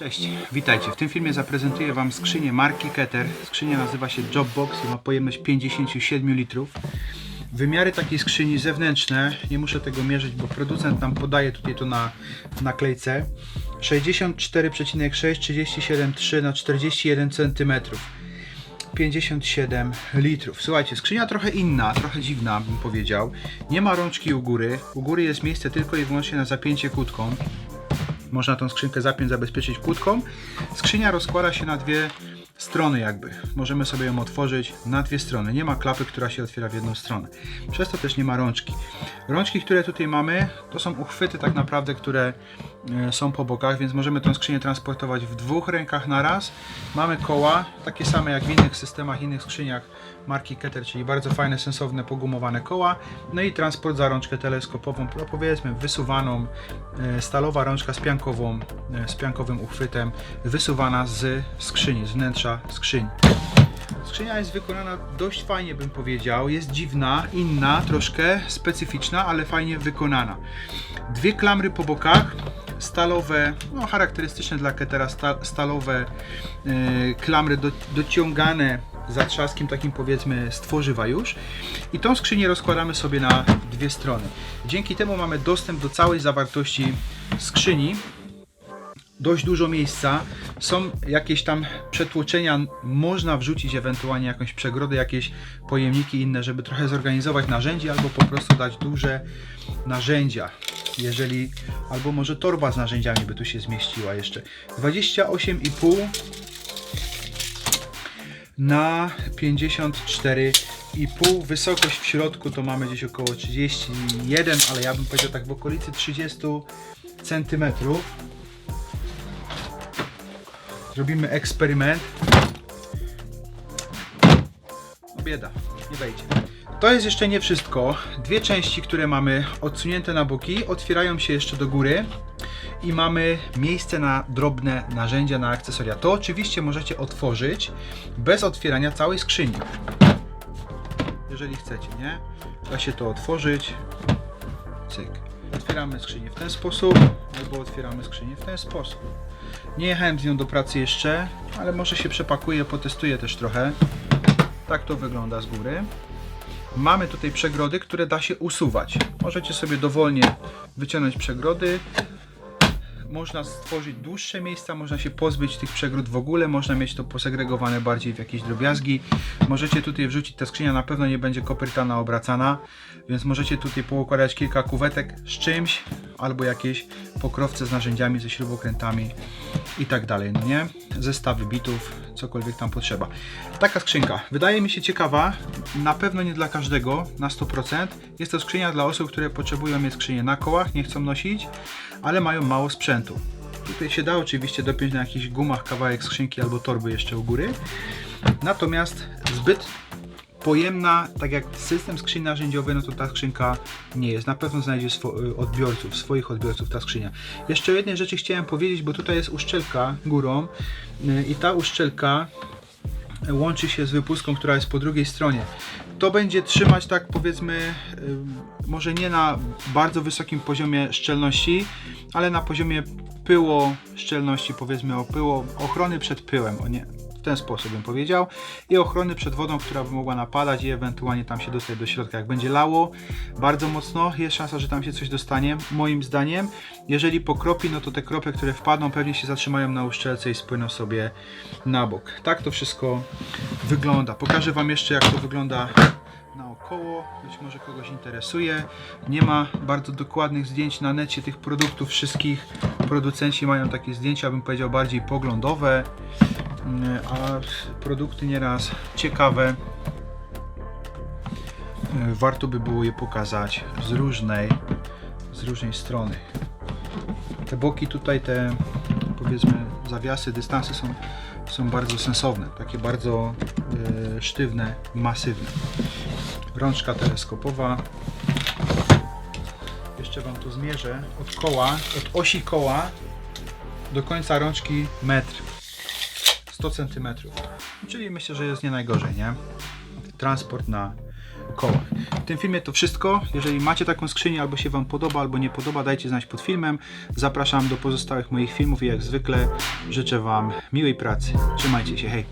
Cześć, witajcie. W tym filmie zaprezentuję Wam skrzynię marki Keter. Skrzynia nazywa się Jobbox i ma pojemność 57 litrów. Wymiary takiej skrzyni zewnętrzne, nie muszę tego mierzyć, bo producent nam podaje tutaj to na naklejce. 64,6, 37,3 na 41 cm. 57 litrów. Słuchajcie, skrzynia trochę inna, trochę dziwna bym powiedział. Nie ma rączki u góry. U góry jest miejsce tylko i wyłącznie na zapięcie kłódką. Można tą skrzynkę zapiąć, zabezpieczyć kłódką. Skrzynia rozkłada się na dwie strony jakby. Możemy sobie ją otworzyć na dwie strony. Nie ma klapy, która się otwiera w jedną stronę. Przez to też nie ma rączki. Rączki, które tutaj mamy, to są uchwyty tak naprawdę, które e, są po bokach, więc możemy tą skrzynię transportować w dwóch rękach na raz. Mamy koła, takie same jak w innych systemach, innych skrzyniach marki Keter, czyli bardzo fajne, sensowne, pogumowane koła. No i transport za rączkę teleskopową, powiedzmy wysuwaną, e, stalowa rączka z piankową, e, z piankowym uchwytem, wysuwana z skrzyni, z wnętrza skrzyni. Skrzynia jest wykonana dość fajnie, bym powiedział. Jest dziwna, inna, troszkę specyficzna, ale fajnie wykonana. Dwie klamry po bokach, stalowe, no charakterystyczne dla Ketera, sta, stalowe e, klamry do, dociągane zatrzaskiem takim powiedzmy z tworzywa już. I tą skrzynię rozkładamy sobie na dwie strony. Dzięki temu mamy dostęp do całej zawartości skrzyni dość dużo miejsca. Są jakieś tam przetłoczenia, można wrzucić ewentualnie jakąś przegrodę, jakieś pojemniki inne, żeby trochę zorganizować narzędzie, albo po prostu dać duże narzędzia. Jeżeli, albo może torba z narzędziami by tu się zmieściła jeszcze. 28,5 na 54,5 wysokość w środku to mamy gdzieś około 31, ale ja bym powiedział tak w okolicy 30 centymetrów. Zrobimy eksperyment. Bieda, nie wejdzie. To jest jeszcze nie wszystko. Dwie części, które mamy odsunięte na boki, otwierają się jeszcze do góry i mamy miejsce na drobne narzędzia, na akcesoria. To oczywiście możecie otworzyć bez otwierania całej skrzyni. Jeżeli chcecie, nie? Da się to otworzyć. Cyk. Otwieramy skrzynię w ten sposób, albo otwieramy skrzynię w ten sposób. Nie jechałem z nią do pracy jeszcze, ale może się przepakuję, potestuję też trochę. Tak to wygląda z góry. Mamy tutaj przegrody, które da się usuwać. Możecie sobie dowolnie wyciągnąć przegrody. Można stworzyć dłuższe miejsca, można się pozbyć tych przegród w ogóle, można mieć to posegregowane bardziej w jakieś drobiazgi. Możecie tutaj wrzucić, ta skrzynia na pewno nie będzie koprytana obracana, więc możecie tutaj poukładać kilka kuwetek z czymś, albo jakieś pokrowce z narzędziami, ze śrubokrętami i tak dalej, no nie? Zestawy bitów, cokolwiek tam potrzeba. Taka skrzynka. Wydaje mi się ciekawa, na pewno nie dla każdego, na 100%. Jest to skrzynia dla osób, które potrzebują mieć skrzynię na kołach, nie chcą nosić, ale mają mało sprzętu. Tutaj się da oczywiście dopiąć na jakichś gumach kawałek skrzynki albo torby jeszcze u góry. Natomiast zbyt pojemna, tak jak system skrzyni narzędziowy, no to ta skrzynka nie jest. Na pewno znajdzie swo- odbiorców, swoich odbiorców ta skrzynia. Jeszcze o jednej rzeczy chciałem powiedzieć, bo tutaj jest uszczelka górą y, i ta uszczelka łączy się z wypustką, która jest po drugiej stronie. To będzie trzymać tak powiedzmy, y, może nie na bardzo wysokim poziomie szczelności, ale na poziomie pyło szczelności, powiedzmy o pyło, ochrony przed pyłem, o nie, w ten sposób bym powiedział i ochrony przed wodą, która by mogła napadać i ewentualnie tam się dostać do środka. Jak będzie lało bardzo mocno, jest szansa, że tam się coś dostanie. Moim zdaniem, jeżeli pokropi, no to te krople, które wpadną, pewnie się zatrzymają na uszczelce i spłyną sobie na bok. Tak to wszystko wygląda. Pokażę Wam jeszcze, jak to wygląda naokoło. Być może kogoś interesuje. Nie ma bardzo dokładnych zdjęć na necie tych produktów wszystkich. Producenci mają takie zdjęcia, bym powiedział, bardziej poglądowe, a produkty nieraz ciekawe. Warto by było je pokazać z różnej, z różnej strony. Te boki tutaj, te powiedzmy zawiasy, dystanse są, są bardzo sensowne, takie bardzo e, sztywne, masywne. Rączka teleskopowa. Jeszcze Wam to zmierzę od koła, od osi koła do końca rączki metr. 100 cm. Czyli myślę, że jest nie najgorzej, nie? Transport na kołach. W tym filmie to wszystko. Jeżeli macie taką skrzynię, albo się Wam podoba, albo nie podoba, dajcie znać pod filmem. Zapraszam do pozostałych moich filmów i jak zwykle życzę Wam miłej pracy. Trzymajcie się, hej!